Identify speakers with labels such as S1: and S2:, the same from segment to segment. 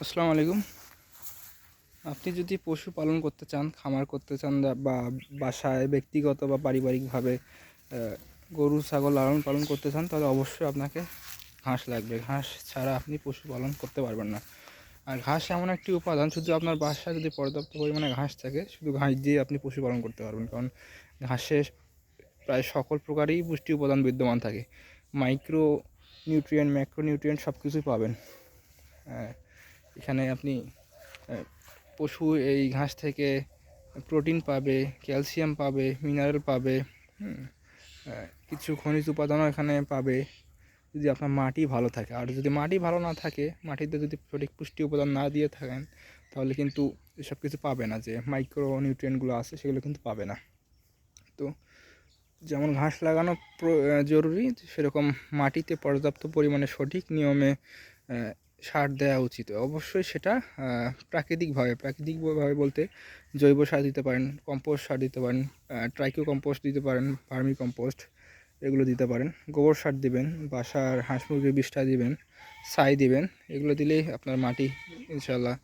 S1: আসসালামু আলাইকুম। আপনি যদি পশু পালন করতে চান খামার করতে চান বা- বাসায় ব্যক্তিগত বা পারিবারিকভাবে গরু ছাগল লালন পালন করতে চান তাহলে অবশ্যই আপনাকে ঘাস লাগবে। ঘাস ছাড়া আপনি পশু পালন করতে পারবেন না। আর ঘাস এমন একটি উপাদান শুধু আপনার বাসায় যদি পর্যাপ্ত পরিমাণে ঘাস থাকে শুধু ঘাস দিয়ে আপনি পশুপালন করতে পারবেন। কারণ ঘাসে প্রায় সকল প্রকারই পুষ্টি উপাদান বিদ্যমান থাকে। মাইক্রো নিউট্রিয়েন্ট ম্যাক্রো নিউট্রিয়েন্ট সব কিছুই পাবেন। আহ, এখানে আপনি পশু এই ঘাস থেকে প্রোটিন পাবে, ক্যালসিয়াম পাবে, মিনারেল পাবে কিছু খনিজ উপাদানও এখানে পাবে যদি আপনার মাটি ভালো থাকে। আর যদি মাটি ভালো না থাকে, মাটিতে যদি সঠিক পুষ্টি উপাদান না দিয়ে থাকেন, তাহলে কিন্তু এসব কিছু পাবে না যে মাইক্রো নিউট্রিয়েন্টগুলো আছে সেগুলো কিন্তু পাবে না। তো যেমন ঘাস লাগানো জরুরি, সেরকম মাটিতে পর্যাপ্ত পরিমাণে সঠিক নিয়মে সার দেওয়া উচিত। অবশ্যই সেটা প্রাকৃতিকভাবে প্রাকৃতিকভাবে বলতে জৈব সার দিতে পারেন কম্পোস্ট সার দিতে পারেন ট্রাইকো কম্পোস্ট দিতে পারেন ভার্মি কম্পোস্ট এগুলো দিতে পারেন। গোবর সার দিবেন, বাসার হাঁস মুরগির বিষটা দিবেন, ছাই দিবেন, এগুলো দিলেই আপনার মাটি ইনশাল্লাহ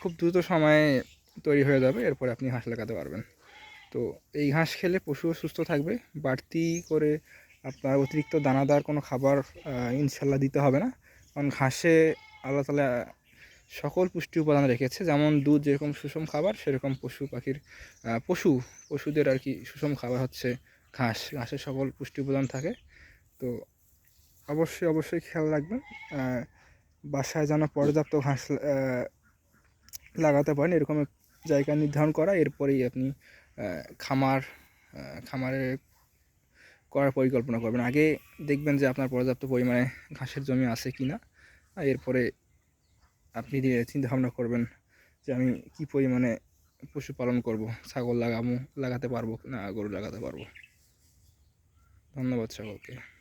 S1: খুব দ্রুত সময়ে তৈরি হয়ে যাবে, এরপরে আপনি হাঁস লাগাতে পারবেন। তো এই ঘাস খেলে পশুও সুস্থ থাকবে, বাড়তি করে আপনার অতিরিক্ত দানাদার কোনো খাবার ইনশাল্লাহ দিতে হবে না। কারণ ঘাসে আল্লাহ তালা সকল পুষ্টি উপাদান রেখেছে। যেমন দুধ যেরকম সুষম খাবার, সেরকম পশু পাখির পশু, পশুদের আর কি সুষম খাবার হচ্ছে ঘাস। ঘাসে সকল পুষ্টি উপাদান থাকে। তো অবশ্যই অবশ্যই খেয়াল রাখবেন। বাসায় যেন পর্যাপ্ত ঘাস লাগাতে পারেন, এরকম জায়গা নির্ধারণ করা। এরপরেই আপনি খামার খামারে করার পরিকল্পনা করবেন। আগে দেখবেন যে আপনার পর্যাপ্ত পরিমাণে ঘাসের জমি আছে কি না এরপরে আপনি চিন্তা ভাবনা করবেন যে আমি কি পরিমাণে পশুপালন করব, ছাগল লাগাবো, লাগাতে পারব না, গরু লাগাতে পারব। ধন্যবাদ সকলকে।